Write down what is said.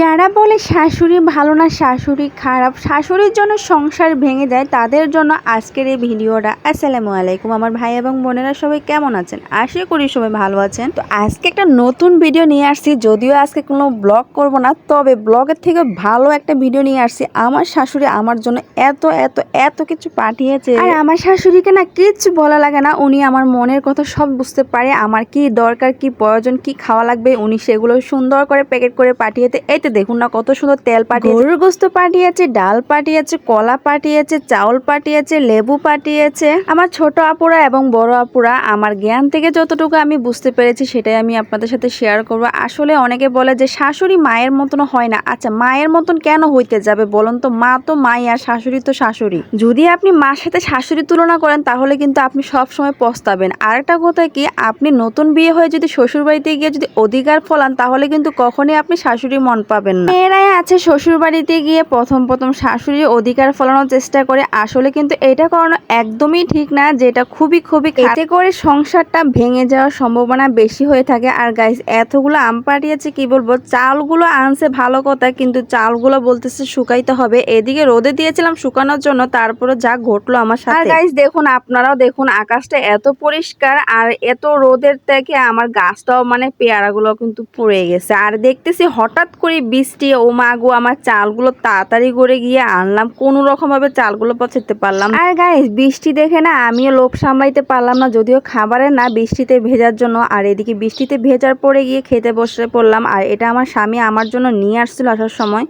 যারা বলে শাশুড়ি ভালো না, শাশুড়ি খারাপ, শাশুড়ির জন্য সংসার ভেঙে যায় তাদের জন্য আজকের এই ভিডিওটা। আসসালামু আলাইকুম আমার ভাই এবং বোনেরা সবাই কেমন আছেন? আশা করি সবাই ভালো আছেন। তো আজকে একটা নতুন ভিডিও নিয়ে আসছি, যদিও আজকে কোনো ব্লগ করব না, তবে ব্লগের থেকে ভালো একটা ভিডিও নিয়ে আসছি। আমার শাশুড়ি আমার জন্য এত এত এত কিছু পাঠিয়েছে। আর আমার শাশুড়িকে না কিচ্ছু বলা লাগে না, উনি আমার মনের কথা সব বুঝতে পারে, আমার কি দরকার, কি প্রয়োজন, কি খাওয়া লাগবে, উনি সেগুলো সুন্দর করে প্যাকেট করে পাঠিয়েতে এই দেখুন না কত সুন্দর তেল পাঠিয়েছে। গরুর গোস্ত পাঠিয়েছে, ডাল পাঠিয়েছে, কলা পাঠিয়েছে, চাউল পাঠিয়েছে, লেবু পাঠিয়েছে। আমার ছোট আপুরা এবং বড় আপুরা, আমার জ্ঞান থেকে যতটুকু আমি বুঝতে পেরেছি সেটাই আমি আপনাদের সাথে শেয়ার করব। আসলে অনেকে বলে যে শাশুড়ি মায়ের মতন হয় না। আচ্ছা মায়ের মতন কেন হইতে যাবে বলুন তো? মা তো মাই আর শাশুড়ি তো শাশুড়ি। যদি আপনি মার সাথে শাশুড়ি তুলনা করেন, তাহলে কিন্তু আপনি সব সময় পস্তাবেন। আরেকটা কথা কি, আপনি নতুন বিয়ে হয়ে যদি শ্বশুর বাড়িতে গিয়ে যদি অধিকার ফলান, তাহলে কিন্তু কখনই আপনি শাশুড়ি মন পাবেন না। মেয়েরাই আছে শ্বশুর বাড়িতে গিয়ে প্রথম প্রথম শাশুড়ির অধিকার ফলানোর চেষ্টা করে। আসলে কিন্তু এটা করানো একদমই ঠিক না, যেটা খুবই খুবই। এতে করে সংসারটা ভেঙে যাওয়ার সম্ভাবনা বেশি হয়ে থাকে। আর গাইস এতগুলো আম পাঠিয়েছে কি বলব? চালগুলো আনছে ভালো কথা, কিন্তু চালগুলো বলতেছে শুকাইতে হবে। এদিকে রোদে দিয়েছিলাম শুকানোর জন্য, তারপরে যা ঘটলো আমার সাথে। আর গাইস দেখুন, আপনারাও দেখুন, আকাশটা এত পরিষ্কার আর এত রোদের থেকে আমার গাছটাও মানে পেয়ারাগুলো কিন্তু পড়ে গেছে। আর দেখতেছি হঠাৎ করে বৃষ্টি, ও মাগু আমার চালগুলো তাড়াতাড়ি করে গিয়ে আনলাম। কোনো রকম ভাবে চালগুলো পচাতে পারলাম আর গাইস বৃষ্টি দেখে না আমিও লোভ সামলাইতে পারলাম না, যদিও খাবারের না বৃষ্টিতে ভেজার জন্য। আর এদিকে বৃষ্টিতে ভেজার পরে গিয়ে খেতে বসে পড়লাম। আর এটা আমার স্বামী আমার জন্য নিয়ে আসছিল আসার সময়।